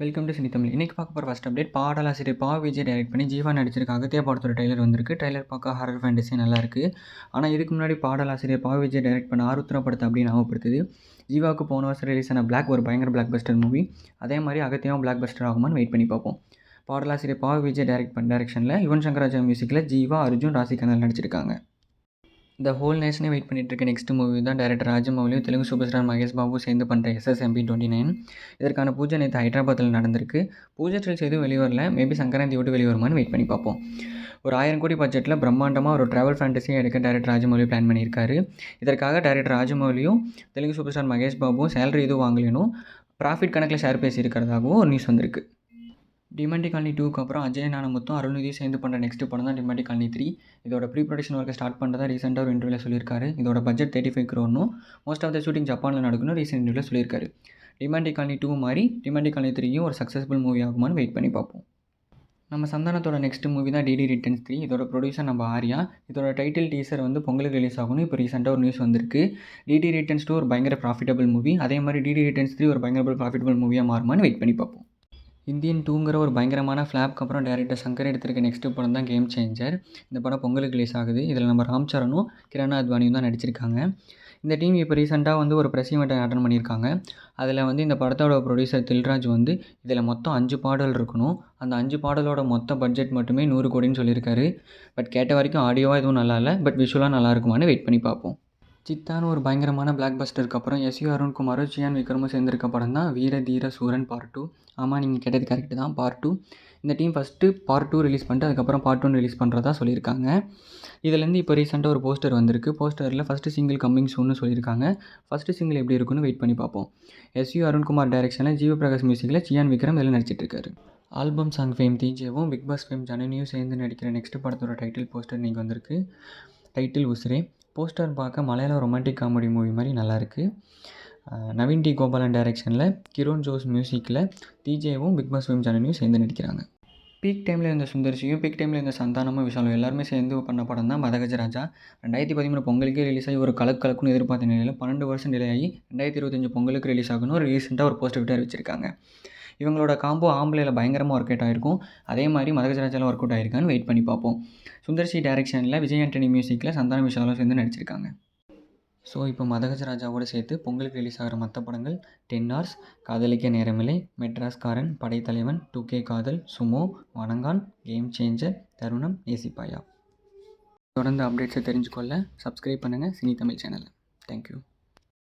Welcome to cine Tamil இன்றைக்கி பார்க்க போகிற ஃபஸ்ட் அப்டேட் பாடலாசிரியர் பா. விஜய் டைரக்ட் பண்ணி ஜீவா நடிச்சிருக்க அகத்தியா படத்தோட ட்ரைலர் வந்திருக்கு. ட்ரைலர் பார்க்க ஹாரர் ஃபேண்டஸி நல்லா இருக்குது ஆனால் இதுக்கு முன்னாடி பாடலாசிரியர் பா. விஜய் டைரக்ட் பண்ண ஆருத்ரா படத்தை அப்படின்னு ஞாபகப்படுத்துது. ஜீவாவுக்கு போன வருஷம் ரிலீஸ் ஆன பிளாக் ஒரு பயங்கர பிளாக் பஸ்டர் மூவி அதே மாதிரி அகத்தியாவும் பிளாக் பஸ்டர் ஆகுமான்னு வெயிட் பண்ணி பார்ப்போம். பாடலாசிரியர் பா. விஜய் டைரக்ட் பண்ண டைரக்ஷனில் யுவன் சங்கராஜா மியூசிக்கில் ஜீவா அர்ஜுன் ராசி நடிச்சிருக்காங்க. இந்த ஹோல் நேஷனே வெயிட் பண்ணிட்டு இருக்க நெக்ஸ்ட் மூவி தான் டேரக்டர் ராஜமௌலியும் தெலுங்கு சூப்பர் ஸ்டார் மகேஷ் பாபு சேர்ந்து பண்ணுற எஸ்எஸ்எம்பி டுவெண்ட்டி நைன் இதற்கான பூஜை நேற்று ஹைதராபாத்தில் நடந்திருக்கு. பூஜை ட்ரில்ஸ் எதுவும் வெளிவரல. மேபி சங்கராந்தி விட்டு வெளிவருமான்னு வெயிட் பண்ணி பார்ப்போம். ஒரு ஆயிரம் கோடி பட்ஜெட்டில் பிரம்மாண்டமாக ஒரு ட்ராவல் ஃபேண்டஸியை எடுக்க டேரக்டர் ராஜமௌலி பிளான் பண்ணியிருக்காரு. இதற்காக டேரக்டர் ராஜமௌலியும் தெலுங்கு சூப்பர் ஸ்டார் மகேஷ் பாபுவும் சேலரி எதுவும் வாங்கலைனும் ப்ராஃபிட் கணக்கில் ஷேர் பேசியிருக்கிறதாகவும் ஒரு நியூஸ் வந்திருக்கு. டிமாண்டி காலனி டூக்கு அப்புறம் அஜய் நானமுத்தும் அருள்நிதி சேர்ந்து பண்ணுற நெக்ஸ்ட் படம் தான் டிமாண்டி காலனி த்ரீ இதோட ப்ரீ ப்ரொடக்ஷன் ஒர்க்கை ஸ்டார்ட் பண்ணுறதா ரீசெண்டாக ஒரு இன்டர்வியூவில் சொல்லியிருக்காரு. இதோட பட்ஜெட் தேர்ட்டி ஃபைவ் க்ரோனும் மோஸ்ட் ஆஃப் த ஷூட்டிங் ஜப்பானில் நடக்கணும் ரீசெண்ட் இன்டர்வியூவில் சொல்லியிருக்காரு. டிமாண்டி காலனி டூ மாதிரி டிமாண்டி காலனி த்ரீயும் ஒரு சக்ஸஸ்ஃபுல் மூவி ஆகுமான்னு வெயிட் பண்ணி பார்ப்போம். நம்ம சந்தானத்தோட நெக்ஸ்ட் மூவி தான் டிடி ரிட்டர்ன்ஸ் த்ரீ இதோட ப்ரொடியூசர் நம்ம ஆர்யா. இதோட டைட்டில் டீசர் வந்து பொங்கலுக்கு ரிலீஸ் ஆகணும் இப்போ ரீசெண்டாக ஒரு நியூஸ் வந்திருக்கு. டிடி ரிட்டர்ன்ஸ் டூ ஒரு பயங்கர ப்ராஃபிட்டபிள் மூவி அதே மாதிரி டிடி ரிட்டர்ன்ஸ் த்ரீ ஒரு பயங்கர ப்ராஃபிட்டபிள் மூவியாக மாறுமான்னு வெயிட் பண்ணி பார்ப்போம். இந்தியன் டூங்கிற ஒரு பயங்கரமான ஃப்ளாப்க்கு அப்புறம் டேரக்டர் சங்கர் எடுத்திருக்க நெக்ஸ்ட் படம் தான் கேம் சேஞ்சர் இந்த படம் பொங்கலுக்கு ரிலீஸ் ஆகுது. இதில் நம்ம ராம் சரணும் கிரண் அத்வானியும் தான் நடிச்சிருக்காங்க. இந்த டீம் இப்போ ரீசெண்டாக வந்து ஒரு ப்ரெஸ் ஈவெண்ட்டை அட்டன் பண்ணியிருக்காங்க. அதில் வந்து இந்த படத்தோட ப்ரொடியூசர் தில்ராஜ் வந்து இதில் மொத்தம் அஞ்சு பாடல் இருக்கணும். அந்த அஞ்சு பாடலோட மொத்த பட்ஜெட் மட்டுமே நூறு கோடின்னு சொல்லியிருக்காரு. பட் கேட்ட வரைக்கும் ஆடியோவாக எதுவும் நல்லா இல்லை. பட் விஷுவலாக நல்லா இருக்குமான்னு வெயிட் பண்ணி பார்ப்போம். சித்தான்னு ஒரு பயங்கரமான பிளாக் பஸ்டருக்கு அப்புறம் எஸ்யூ அருண்குமாரும் சியான் விக்ரமும் சேர்ந்திருக்க படம் தான் வீர தீர சூரன் பார்ட் டூ ஆமாம் நீங்கள் கேட்டது கரெக்டு தான். பார்ட் டூ இந்த team first part two release பண்ணிட்டு அதுக்கப்புறம் பார்ட் ஒன் ரிலீஸ் பண்ணுறதா சொல்லியிருக்காங்க. இதுலேருந்து இப்போ ரீசெண்டாக ஒரு போஸ்டர் வந்திருக்கு. போஸ்டரில் ஃபஸ்ட்டு சிங்கிள் கம்மிங் சூன்னு சொல்லியிருக்காங்க. ஃபஸ்ட்டு சிங்கிள் எப்படி இருக்குன்னு வெயிட் பண்ணி பார்ப்போம். எஸ்யூ அருண்குமார் டைரக்ஷனில் ஜீவ பிரகாஷ் மியூசிக்கில் சியான் விக்ரம் இதில் நடிச்சிட்ருக்காரு. ஆல்பம் சாங் ஃபேம் தீஜேவும் பிக் பாஸ் ஃபேம் ஜனனியும் சேர்ந்து நடிக்கிற நெக்ஸ்ட் படத்தோட டைட்டில் போஸ்டர் நீங்கள் வந்திருக்கு. டைட்டில் உசுரே. போஸ்டர் பார்க்க மலையாள ரொமான்டிக் காமெடி மூவி மாதிரி நல்லாயிருக்கு நவீன் டி கோபாலன் டைரக்ஷனில் கிரோன் ஜோஸ் மியூசிக்கில் டிஜேவும் பிக் பாஸ் ஃபிலிம் சேனலையும் சேர்ந்து நடிக்கிறாங்க. பீக் டைமில் இருந்த சுந்தர்சியும் பீக் டைமில் இருந்த சந்தானமும் விஷாலும் எல்லாருமே சேர்ந்து பண்ண படம் தான் மதகஜராஜா. ரெண்டாயிரத்தி பதிமூணு பொங்கலுக்கே ரிலீஸ் ஆகி ஒரு கலக்கு கலக்குன்னு எதிர்பார்த்த நிலையில் பன்னெண்டு வருஷம் டிலே ஆகி ரெண்டாயிரத்தி இருபத்தஞ்சு பொங்கலுக்கு ரிலீஸ் ஆகணும் ரீசெண்டாக ஒரு போஸ்டர் விட்டு அறிவிச்சிருக்காங்க. இவங்களோட காம்போ ஆம்பளையில் பயங்கரமாக ஒர்க் அவுட் ஆகிருக்கும் அதே மாதிரி மதகஜராஜாவில் ஒர்க் அவுட் ஆயிருக்கான்னு வெயிட் பண்ணி பார்ப்போம். சுந்தர்சி டேரக்ஷனில் விஜய் ஆண்டனி மியூசிக்கில் சந்தான விஷாலும் சேர்ந்து நடிச்சிருக்காங்க. ஸோ இப்போ மதகஜராஜாவோடு சேர்த்து பொங்கலுக்கு ரிலீஸ் ஆகிற மற்ற படங்கள் ten hours Kadhalikka Neramillai Madraskaran Padaithalaivan two K Kadhal Sumo Vanangaan game changer Tharunam ஏசிப்பாயா. தொடர்ந்து அப்டேட்ஸை தெரிஞ்சுக்கொள்ள சப்ஸ்கிரைப் பண்ணுங்கள் சினி தமிழ் சேனலை தேங்க்யூ